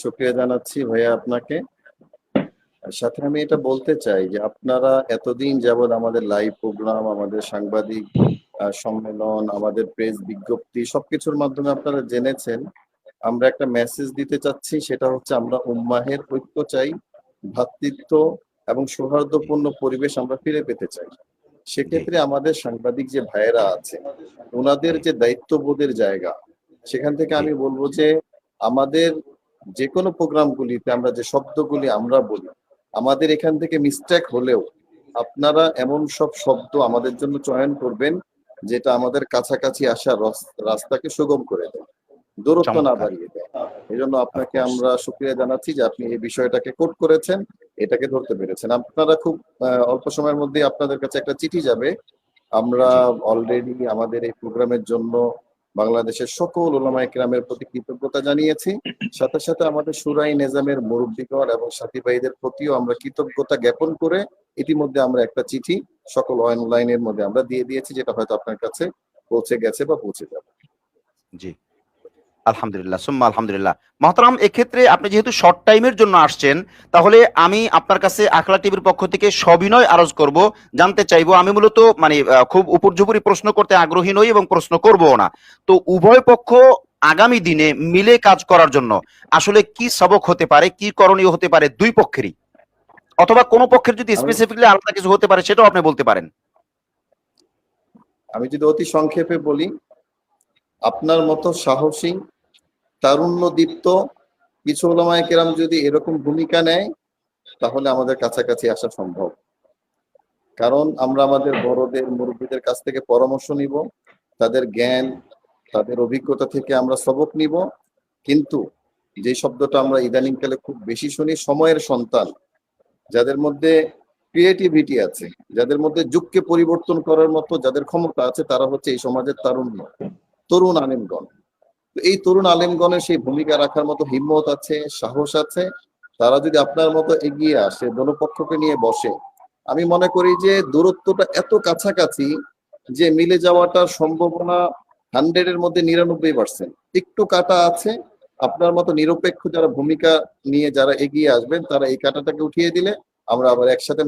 শুক্রিয়া জানাচ্ছি ভাইয়া আপনাকে। সাথে আমি এটা বলতে চাই যে আপনারা এতদিন যাবৎ আমাদের লাইভ প্রোগ্রাম আমাদের সাংবাদিক সম্মেলন, আমাদের প্রেস বিজ্ঞপ্তি সবকিছুর মাধ্যমে আপনারা জেনেছেন। আমরা একটা মেসেজ দিতে চাচ্ছি, সেটা হচ্ছে আমরা উম্মাহের ঐক্য চাই ভ্রাতৃত্ব এবং সৌহার্দ্যপূর্ণ পরিবেশ আমরা ফিরে পেতে চাই। সেক্ষেত্রে আমাদের সাংবাদিক যে ভাইয়েরা আছে ওনাদের যে দায়িত্ববোধের জায়গা, সেখান থেকে আমি বলব যে আমাদের যে কোনো প্রোগ্রামগুলিতে আমরা যে শব্দগুলি আমরা বলি আমাদের এখান থেকে মিস্টেক হলেও আপনারা এমন সব শব্দ আমাদের জন্য চয়ন করবেন যেটা আমাদের কাছাকাছি আসার রস- রাস্তাকে সুগম করে দেয়। দূরত্ব না। বাড়িয়ে দেয়। এই জন্য আপনাকে আমরা সুক্রিয়া জানাচ্ছি যে আপনি এই বিষয়টাকে কোট করেছেন এটাকে ধরতে পেরেছেন। আপনারা খুব অল্প সময়ের মধ্যে আপনাদের কাছে একটা চিঠি যাবে। আমরা অলরেডি আমাদের এই প্রোগ্রামের জন্য বাংলাদেশের সকল ওলামা একরামের প্রতি কৃতজ্ঞতা জানিয়েছি। সাথে সাথে আমাদের সুরাই নেজামের মুরব্বীগণ এবং সাথী ভাইদের প্রতিও আমরা কৃতজ্ঞতা জ্ঞাপন করে ইতিমধ্যে আমরা একটা চিঠি সকল অনলাইনের মধ্যে আমরা দিয়ে দিয়েছি, যেটা হয়তো আপনার কাছে পৌঁছে গেছে বা পৌঁছে যাবে। জি। আলহামদুলিল্লাহ সুম্মা আলহামদুলিল্লাহ। মহতারাম এক্ষেত্রে আপনি যেহেতু শর্ট টাইমের জন্য আসছেন তাহলে আমি আপনার কাছে আখলা টিভির পক্ষ থেকে সবিনয় আরজ করব জানতে চাইব আমি মূলত মানে খুব উপর্যুপরি প্রশ্ন করতে আগ্রহী নই এবং প্রশ্ন করব না। তো উভয় পক্ষ আগামী দিনে মিলে কাজ করার জন্য আসলে কি সবক হতে পারে কি করণীয় হতে পারে দুই পক্ষেরই? অথবা কোনো পক্ষের যদি স্পেসিফিকলি আলাদা কিছু হতে পারে সেটাও আপনি বলতে পারেন। আমি যদি অতি সংক্ষেপে বলি আপনার মতো সাহসী, তারুণ্যদীপ্ত কিছু ওলামায় কেরাম যদি এরকম ভূমিকা নেয়, তাহলে আমাদের কাছাকাছি আসা সম্ভব। কারণ আমরা আমাদের বড়দের, মুরব্বীদের কাছ থেকে পরামর্শ নিব, তাদের জ্ঞান, তাদের অভিজ্ঞতা থেকে আমরা সবক নিব। কিন্তু যে শব্দটা আমরা ইদানিংকালে খুব বেশি শুনি, সময়ের সন্তান, যাদের মধ্যে ক্রিয়েটিভিটি আছে, যাদের মধ্যে যুগকে পরিবর্তন করার মতো যাদের ক্ষমতা আছে, তারা হচ্ছে এই সমাজের তারুণ্য। তরুণ আলেমগণ। এই তরুণ আলেমগণের সেই ভূমিকা রাখার মতো হিম্মত আছে, সাহস আছে, তারা যদি আপনার মতো এগিয়ে আসে, দলপক্ষকে নিয়ে বসে, আমি মনে করি যে দূরত্বটা এত কাছাকাছি যে মিলে যাওয়াটার সম্ভাবনা হান্ড্রেডের মধ্যে নিরানব্বই পার্সেন্ট একটু কাটা আছে, আপনার মতো নিরপেক্ষ যারা ভূমিকা নিয়ে যারা এগিয়ে আসবেন, তারা এই কাটাটাকে উঠিয়ে দিলে আমরা আবার একসাথে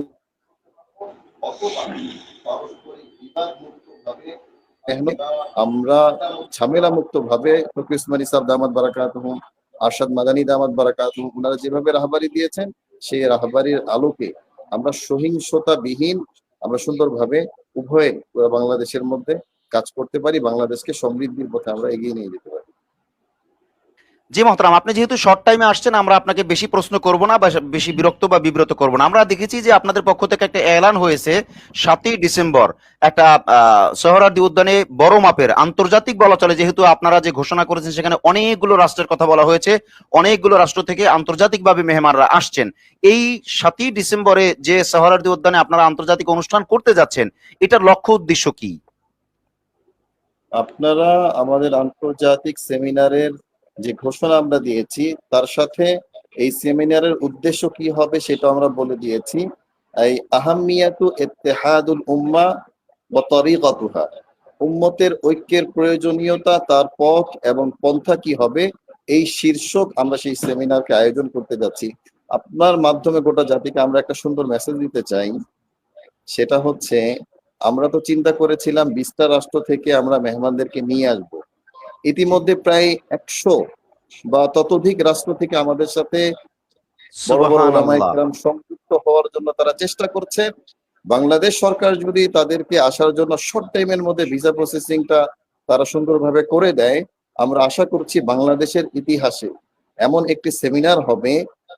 আমরা ঝামেলা মুক্ত ভাবে ফকির উসমানী সাহেব দামাত বারাকাত আরশাদ মাদানী দামাত বারাকাত হুম ওনারা যেভাবে রাহবারি দিয়েছেন, সেই রাহবারির আলোকে আমরা সহিংসতা বিহীন আমরা সুন্দরভাবে উভয়ে বাংলাদেশের মধ্যে কাজ করতে পারি, বাংলাদেশকে সমৃদ্ধির পথে আমরা এগিয়ে নিয়ে যেতে জি মহতরাম, আপনি যেহেতু শর্ট টাইমে আসছেন, আমরা আপনাকে বেশি প্রশ্ন করব না, বা বেশি বিরক্ত বা বিব্রত করব না। আমরা দেখেছি যে আপনাদের পক্ষ থেকে একটা এলান হয়েছে সাতই ডিসেম্বর, একটা সোহরাওয়ার্দী উদ্যানে বড় মাপের, আন্তর্জাতিক বলা চলে, যেহেতু আপনারা যে ঘোষণা করেছেন সেখানে অনেকগুলো রাষ্ট্রের কথা বলা হয়েছে, অনেকগুলো রাষ্ট্র থেকে আন্তর্জাতিকভাবে মেহমানরা আসছেন। এই সাতই ডিসেম্বরে যে সোহরাওয়ার্দী উদ্যানে আপনারা আন্তর্জাতিক অনুষ্ঠান করতে যাচ্ছেন, এটার লক্ষ্য উদ্দেশ্য কি? আপনারা আমাদের আন্তর্জাতিক সেমিনারের যে ঘোষণা আমরা দিয়েছি, তার সাথে এই সেমিনারের উদ্দেশ্য কি হবে সেটা আমরা বলে দিয়েছি। এই আহামিয়াতু ইত্তেহাদুল উম্মা ওয়া তরিকাতুহা। উম্মতের ঐক্যের প্রয়োজনীয়তা, তার পথ এবং পন্থা কি হবে, এই শীর্ষক আমরা সেই সেমিনারকে আয়োজন করতে যাচ্ছি। আপনার মাধ্যমে গোটা জাতিকে আমরা একটা সুন্দর মেসেজ দিতে চাই। সেটা হচ্ছে, আমরা তো চিন্তা করেছিলাম বিশটা রাষ্ট্র থেকে আমরা মেহমানদেরকে নিয়ে আসব। ইতিমধ্যে প্রায় একশো বা ততোধিক রাষ্ট্র থেকে আমাদের সাথে বড় বড় সংযুক্ত হওয়ার জন্য তারা চেষ্টা করছে বাংলাদেশ সরকার যদি তাদেরকে আসার জন্য শর্ট টাইমের মধ্যে ভিসা প্রসেসিংটা তারা সুন্দরভাবে করে দেয় আমরা আশা করছি বাংলাদেশের ইতিহাসে এমন একটি সেমিনার হবে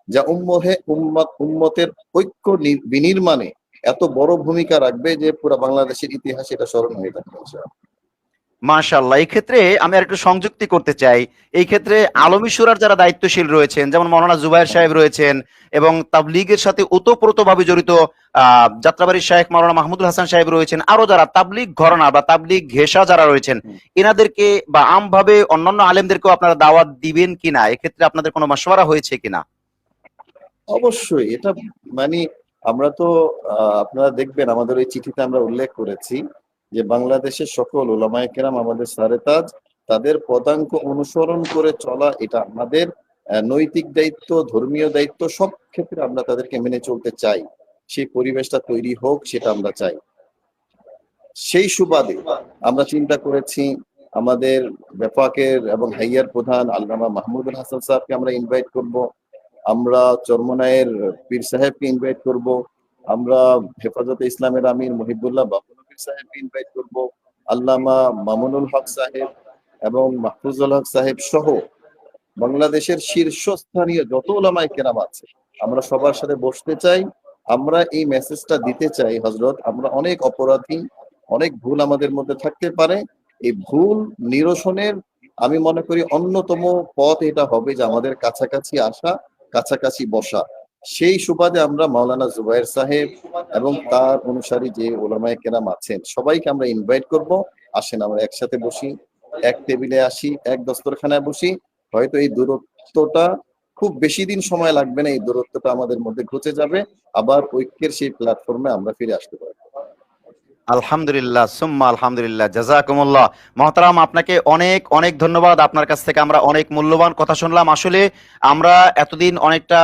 যা উম্মহে উম্মত উম্মতের ঐক্য বিনির্মাণে এত বড় ভূমিকা রাখবে যে পুরো বাংলাদেশের ইতিহাসে এটা স্মরণ হয়ে থাকবে। মাশাল্লাহ এই ক্ষেত্রে আমি আর একটু সংযুক্তি করতে চাই। এই ক্ষেত্রে আলমী সুরার যারা দায়িত্বশীল রয়েছেন যেমন মৌলানা জুবাইর সাহেব রয়েছেন এবং তাবলিগের সাথে ওতপ্রোতভাবে জড়িত যাত্রাবাড়ির শাহেখ মৌলানা মাহমুদুল হাসান সাহেব রয়েছেন আরও যারা তাবলিগ ঘরানা বা তাবলিগ ঘেষা যারা রয়েছেন এনাদেরকে বা আমভাবে অন্যান্য আলেমদেরকেও আপনারা দাওয়াত দিবেন কিনা? এক্ষেত্রে আপনাদের কোনো মাসওয়ারা হয়েছে কিনা? অবশ্যই এটা মানে আমরা তো আপনারা দেখবেন আমাদের ওই চিঠিতে আমরা উল্লেখ করেছি যে বাংলাদেশের সকল ওলামায়ে কেরাম আমাদের সারে তাজ, তাদের পদাঙ্ক অনুসরণ করে চলা এটা আমাদের নৈতিক দায়িত্ব, ধর্মীয় দায়িত্ব, সব ক্ষেত্রে আমরা তাদেরকে মেনে চলতে চাই। সেই পরিবেশটা তৈরি হোক, সেটা আমরা চাই। সেই সুবাদে আমরা চিন্তা করেছি, আমাদের ব্যাপাকের এবং হাইয়ার প্রধান আল্লামা মাহমুদুল হাসান সাহেবকে আমরা ইনভাইট করব, আমরা চরমনায়ের পীর সাহেবকে ইনভাইট করব, আমরা হেফাজতে ইসলামের আমির মহিবুল্লাহ বাবুল পীর সাহেবকে ইনভাইট করব। আল্লামা মামুনুল হক সাহেব এবং মাহফুজুল হক সাহেব সহ বাংলাদেশের শীর্ষস্থানীয় যত ওলামায় কেরাম আছে, আমরা সবার সাথে বসতে চাই। আমরা এই মেসেজটা দিতে চাই হজরত আমরা অনেক অপরাধী, অনেক ভুল আমাদের মধ্যে থাকতে পারে। এই ভুল নিরসনের আমি মনে করি অন্যতম পথ এটা হবে যে আমাদের কাছাকাছি আসা, কাছাকাছি বসা। সেই সুবাদে আমরা মাওলানা জুবাইর সাহেব এবং তার অনুসারী যে ওলামায় কেরাম আছেন, সবাইকে আমরা ইনভাইট করব। আসেন, আমরা একসাথে বসি, এক টেবিলে আসি, এক দস্তরখানায় বসি। হয়তো এই দূরত্বটা খুব বেশি দিন সময় লাগবে না, এই দূরত্বটা আমাদের মধ্যে ঘুচে যাবে। আবার ঐক্যের সেই প্ল্যাটফর্মে আমরা ফিরে আসতে পারব। আলহামদুলিল্লাহ, সুম্মা আলহামদুলিল্লাহ জাজাকুমুল্লাহ মহতারাম, আপনাকে অনেক অনেক ধন্যবাদ। আপনার কাছ থেকে আমরা অনেক মূল্যবান কথা শুনলাম। আসলে আমরা এতদিন অনেকটা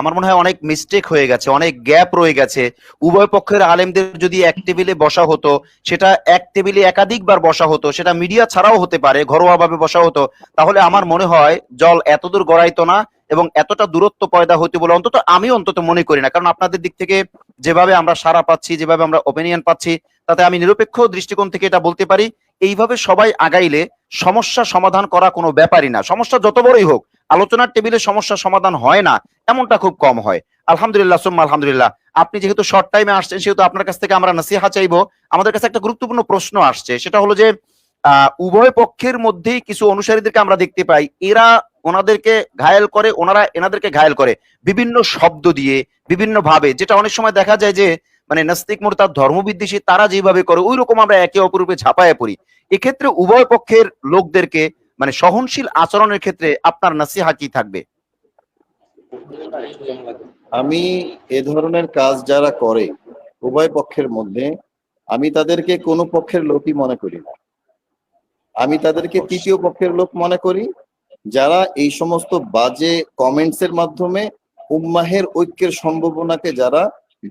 আমার মনে হয় অনেক মিস্টেক হয়ে গেছে, অনেক গ্যাপ রয়ে গেছে। উভয় পক্ষের আলেমদের যদি এক টেবিলে বসা হতো, সেটা এক টেবিলে একাধিকবার বসা হতো, সেটা মিডিয়া ছাড়াও হতে পারে, ঘরোয়াভাবে বসা হতো, তাহলে আমার মনে হয় জল এতদূর গড়াইতো না এবং এতটা দূরত্ব পয়দা হইতে বলে অন্তত আমি অন্তত মনে করি না। কারণ আপনাদের দিক থেকে যেভাবে আমরা সারা পাচ্ছি, যেভাবে আমরা ওপিনিয়ন পাচ্ছি তাতে আমি নিরপেক্ষ দৃষ্টিকোণ থেকে এটা বলতে পারি, এইভাবে সবাই আগাইলে সমস্যা সমাধান করা কোনো ব্যাপারই না। সমস্যা যত বড়ই হোক, আলোচনার টেবিলে সমস্যা সমাধান হয় না, এমনটা খুব কম হয়। আলহামদুলিল্লাহ, সুম্মা আলহামদুলিল্লাহ। আপনি যেহেতু শর্ট টাইমে আসছেন, সেহেতু আপনার কাছ থেকে আমরা নাসিহা চাইব। আমাদের কাছে একটা গুরুত্বপূর্ণ প্রশ্ন আসছে, সেটা হলো যে উভয় পক্ষের মধ্যেই কিছু অনুসারীদেরকে আমরা দেখতে পাই। এরা ওনাদেরকে ঘায়েল করে, ওনারা এনাদেরকে ঘায়েল করে। বিভিন্ন শব্দ দিয়ে বিভিন্ন ভাবে যেটা অনেক সময় দেখা যায় যে মানে নাস্তিক মোরতাদ ধর্মবিদ্বেষী, তারা যেভাবে করে ওই রকম আমরা একে অপরূপে ঝাঁপায় পড়ি। এক্ষেত্রে উভয় পক্ষের লোকদেরকে মানে সহনশীল আচরণের ক্ষেত্রে আপনার নাসিহা কি থাকবে? আমি এ ধরনের কাজ যারা করে উভয় পক্ষের মধ্যে, আমি তাদেরকে কোনো পক্ষের লোকই মনে করি না। আমি তাদেরকে তৃতীয় পক্ষের লোক মনে করি, যারা এই সমস্ত বাজে কমেন্টস এর মাধ্যমে উম্মাহের ঐক্যের সম্ভাবনাকে যারা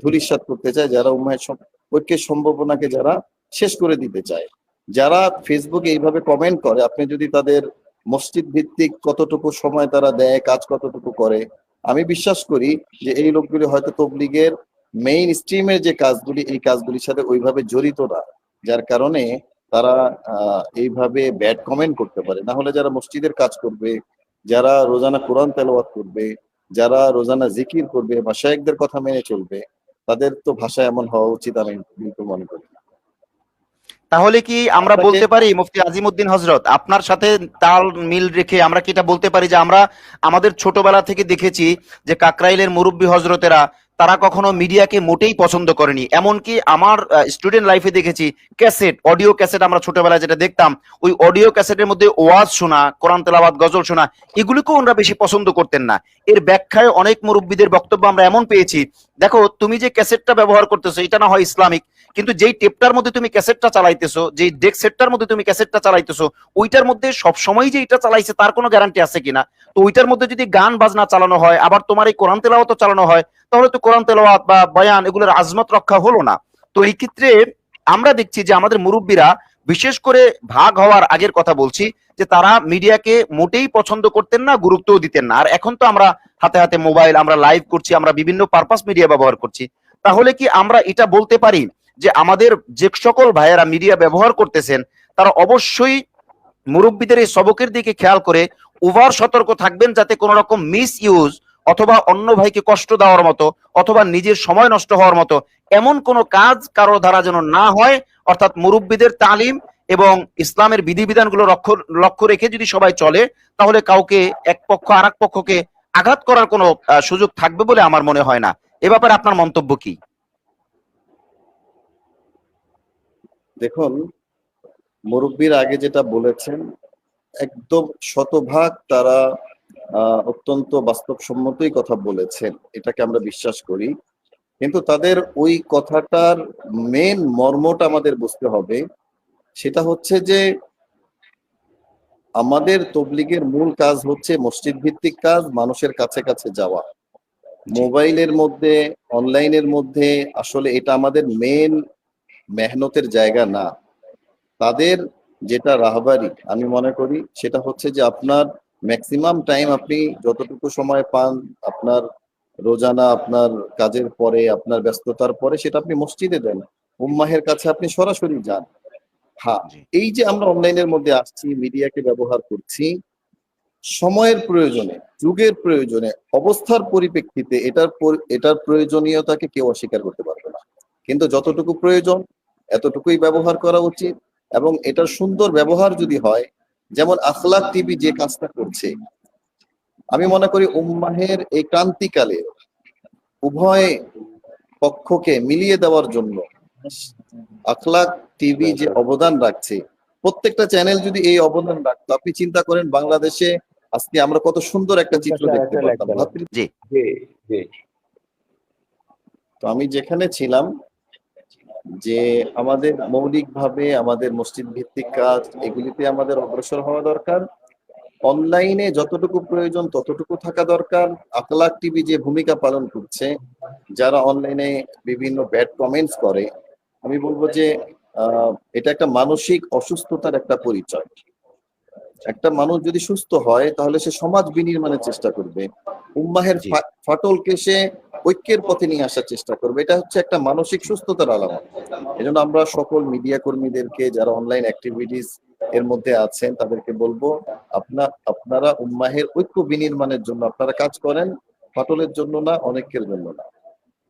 ধূলিসাৎ করতে চায়, যারা সম- ঐক্যের সম্ভাবনাকে যারা শেষ করে দিতে চায়। যারা ফেসবুকে এইভাবে কমেন্ট করে, আপনি যদি তাদের মসজিদ ভিত্তিক কতটুকু সময় তারা দেয়, কাজ কতটুকু করে, আমি বিশ্বাস করি যে এই লোকগুলি হয়তো তবলিগের মেইন স্ট্রিমের যে কাজগুলি, এই কাজগুলির সাথে ওইভাবে জড়িত না, যার কারণে তারা এইভাবে ব্যাড কমেন্ট করতে পারে। না হলে যারা মসজিদের কাজ করবে, যারা রোজানা কোরআন তেলাওয়াত করবে, যারা রোজানা জিকির করবে বা শেখদের কথা মেনে চলবে তাদের তো ভাষা এমন হওয়া উচিত আমি কিন্তু মনে করি তাহলে কি আমরা বলতে পারি মুফতি আজিমউদ্দিন হজরত আপনার সাথে তাল মিল রেখে আমরা কি এটা বলতে পারি যে আমরা আমাদের ছোটবেলা থেকে দেখেছি যে কাকরাইলের মুরব্বী হজরতেরা তারা কখনো মিডিয়াকে মোটেই পছন্দ করেনি। এমনকি আমার স্টুডেন্ট লাইফে দেখেছি ক্যাসেট অডিও ক্যাসেট আমরা ছোটবেলায় যেটা দেখতাম, ওই অডিও ক্যাসেটের মধ্যে ওয়াজ শোনা, কোরআন তেলাবাদ গজল শোনা, এগুলিকেও ওনারা বেশি পছন্দ করতেন না। এর ব্যাখ্যায় অনেক মুরব্বীদের বক্তব্য আমরা এমন পেয়েছি, দেখো, তুমি যে ক্যাসেটটা ব্যবহার করতেছো, এটা না হয় ইসলামিক, কিন্তু যেই টেপটার মধ্যে তুমি ক্যাসেটটা চালাইতেছো, যেই ডেক সেটটার মধ্যে তুমি ক্যাসেটটা চালাইতেছো, ওইটার মধ্যে সবসময় যে এটা চালাইছে, তার কোনো গ্যারান্টি আছে কিনা? তো ওইটার মধ্যে যদি গান বাজনা চালানো হয়, আবার তোমার এই কোরআন তেলাওয়াত চালানো হয়, তাহলে তো কোরআন তেলাওয়াত বা বয়ান এগুলোর আজমত রক্ষা হলো না। তো এই ক্ষেত্রে আমরা দেখছি যে আমাদের মুরব্বীরা বিশেষ করে ভাগ হওয়ার আগের কথা বলছি, যে তারা মিডিয়াকে মোটেই পছন্দ করতেন না, গুরুত্বও দিতেন না। আর এখন তো আমরা হাতে হাতে মোবাইল, আমরা লাইভ করছি, আমরা বিভিন্ন পারপাস মিডিয়া ব্যবহার করছি। তাহলে কি আমরা এটা বলতে পারি যে আমাদের যে সকল ভাইয়েরা মিডিয়া ব্যবহার করতেছেন, তারা অবশ্যই মুরব্বীদের এই সবকের দিকে খেয়াল করে ওভার সতর্ক থাকবেন যাতে কোনো রকম মিস ইউজ অথবা অন্য ভাইকে কষ্ট দেওয়ার মতো অথবা নিজের সময় নষ্ট হওয়ার মতো এমন কোনো কাজ কারও দ্বারা যেন না হয়, অর্থাৎ মুরব্বীদের তালিম এবং ইসলামের বিধিবিধানগুলো লক্ষ্য লক্ষ্য রেখে যদি সবাই চলে, তাহলে কাউকে এক পক্ষ আর পক্ষকে আঘাত করার কোনো সুযোগ থাকবে বলে আমার মনে হয় না। এ ব্যাপারে আপনার মন্তব্য কি? দেখুন, মুরব্বীর আগে যেটা বলেছেন একদম শতভাগ তারা অত্যন্ত বাস্তবসম্মতই কথা বলেছেন। এটাকে আমরা বিশ্বাস করি। কিন্তু তাদের ওই কথাটার মেন মর্মটা আমাদের বুঝতে হবে। সেটা হচ্ছে যে, আমাদের তবলিগের মূল কাজ হচ্ছে মসজিদ ভিত্তিক কাজ, মানুষের কাছে কাছে যাওয়া। মোবাইলের মধ্যে, অনলাইনের মধ্যে আসলে এটা আমাদের মেন মেহনতের জায়গা না। তাদের যেটা রাহবারি আমি মনে করি সেটা হচ্ছে যে আপনার ম্যাক্সিমাম টাইম আপনি যতটুকু সময় পান আপনার রোজানা আপনার কাজের পরে আপনার ব্যস্ততার পরে সেটা আপনি মসজিদে দেন। উম্মাহের কাছে আপনি সরাসরি যান। হ্যাঁ এই যে আমরা অনলাইনের মধ্যে আসছি মিডিয়াকে ব্যবহার করছি সময়ের প্রয়োজনে যুগের প্রয়োজনে অবস্থার পরিপ্রেক্ষিতে এটার এটার প্রয়োজনীয়তাকে কেউ অস্বীকার করতে পারবে না। কিন্তু যতটুকু প্রয়োজন এতটুকুই ব্যবহার করা উচিত। এবং এটার সুন্দর ব্যবহার যদি হয় যেমন আখলাক টিভি যে কাজটা করছে আমি মনে করি উম্মাহের এই ক্রান্তিকালে উভয় পক্ষকে মিলিয়ে দেওয়ার জন্য আখলাক টিভি যে অবদান রাখছে প্রত্যেকটা চ্যানেল যদি এই অবদান রাখতো আপনি চিন্তা করেন বাংলাদেশে আজকে আমরা কত সুন্দর একটা চিত্র দেখতে পারতাম। জি জি। তো আমি যেখানে ছিলাম যে আমাদের মৌলিকভাবে আমাদের মসজিদ ভিত্তিক কাজ, এগুলিতে আমাদের অগ্রসর হওয়া দরকার। অনলাইনে যতটুকু প্রয়োজন ততটুকু থাকা দরকার। আখলাক টিভি যে ভূমিকা পালন করছে, যারা অনলাইনে বিভিন্ন ব্যাড কমেন্টস করে, আমি বলব যে এটা একটা মানসিক অসুস্থতার একটা পরিচয়। একটা মানুষ যদি সুস্থ হয়, তাহলে সে সমাজ বিনির্মাণের চেষ্টা করবে। উম্মাহের ফাটলকে সে ঐক্যের পথে নিয়ে আসার চেষ্টা করবে। এটা হচ্ছে একটা মানসিক সুস্থতার আলামত। এজন্য আমরা সকল মিডিয়া কর্মীদেরকে যারা অনলাইন অ্যাক্টিভিটিস এর মধ্যে আছেন তাদেরকে বলব আপনার আপনারা উম্মাহের ঐক্য বিনির্মাণের জন্য আপনারা কাজ করেন। ফাটলের জন্য না অনেকের জন্য না।